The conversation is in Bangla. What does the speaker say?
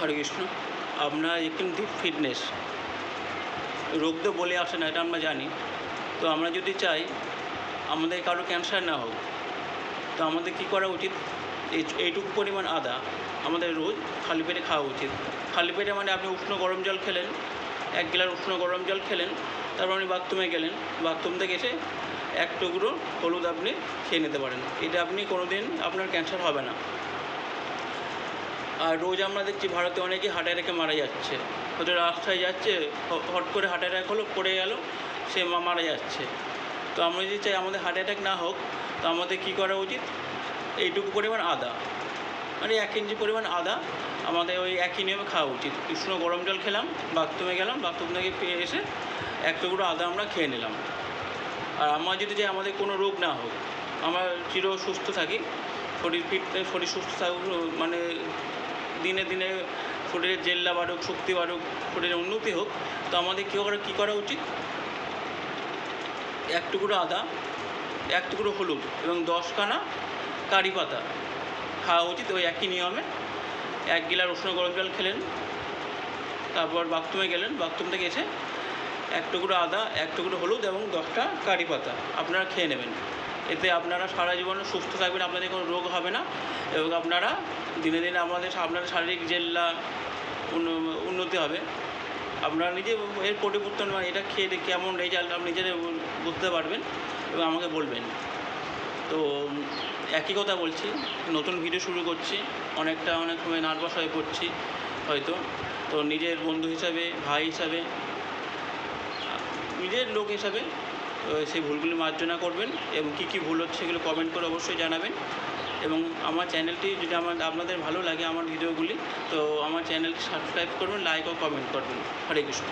হরে কৃষ্ণ। আমরা কিন্তু ফিটনেস রোগ তো বলে আসে না, এটা আমরা জানি। তো আমরা যদি চাই, আমাদের কারও ক্যান্সার না হোক, তো আমাদের কী করা উচিত? এই, এইটুকু পরিমাণ আদা আমাদের রোজ খালি পেটে খাওয়া উচিত। খালি পেটে মানে আপনি উষ্ণ গরম জল খেলেন, এক গ্লাস উষ্ণ গরম জল খেলেন, তারপর আপনি বাথরুমে গেলেন, বাথরুম থেকে এসে এক টুকরো হলুদ আপনি খেয়ে নিতে পারেন। এটা আপনি কোনো দিন আপনার ক্যান্সার হবে না। আর রোজ আমরা দেখছি ভারতে অনেকে হার্ট অ্যাটাকে মারা যাচ্ছে। হয়তো রাস্তায় যাচ্ছে হট করে হার্ট অ্যাটাক হলো, পড়ে গেল, সে মারা যাচ্ছে। তো আমরা যদি চাই আমাদের হার্ট অ্যাটাক না হোক, তো আমাদের কী করা উচিত? এইটুকু পরিমাণ আদা। মানে এক ইঞ্চি পরিমাণ আদা আমাদের ওই একই নিয়মে খাওয়া উচিত। উষ্ণ গরম জল খেলাম, বাথরুমে গেলাম, বাথরুম থেকে ফিরে এসে এক টুকরো আদা আমরা খেয়ে নিলাম। আর আমার যদি চাই আমাদের কোনো রোগ না হোক, আমরা চির সুস্থ থাকি, শরীর ফিট, শরীর সুস্থ থাকুক মানে দিনে দিনে শরীরের জেল্লা বাড়ুক, শক্তি বাড়ুক শরীরের উন্নতি হোক, তো আমাদের কী করা কী করা উচিত? এক টুকরো আদা, এক টুকরো হলুদ এবং দশখানা কারি পাতা খাওয়া উচিত ওই একই নিয়মে। এক গিলাস উষ্ণ গরম জল খেলেন, তারপর বাথরুমে গেলেন, বাথরুম থেকে এসে এক টুকরো আদা, এক টুকরো হলুদ এবং দশটা কারি পাতা আপনারা খেয়ে নেবেন। এতে আপনারা সারা জীবন সুস্থ থাকবেন, আপনাদের কোনো রোগ হবে না এবং আপনারা দিনে দিনে আমাদের আপনার শারীরিক জেল্লা উন্ন- উন্নতি হবে। আপনারা নিজে এর পরিবর্তন মানে এটা খেয়ে কেমন রেজাল্ট আপনি নিজেরা বুঝতে পারবেন এবং আমাকে বলবেন। তো, একই কথা বলছি, নতুন ভিডিও শুরু করছি, অনেকটা অনেক সময় নার্ভাস হয়ে পড়ছি হয়তো। তো নিজের বন্ধু হিসাবে, ভাই হিসাবে নিজের লোক হিসাবে সেই ভুলগুলি মার্জনা করবেন এবং কী কী ভুল হচ্ছে সেগুলো কমেন্ট করে অবশ্যই জানাবেন। এবং আমার চ্যানেলটি যদি আমার, আপনাদের ভালো লাগে আমার ভিডিওগুলি, তো আমার চ্যানেলটি সাবস্ক্রাইব করবেন লাইক ও কমেন্ট করবেন। হরে কৃষ্ণ।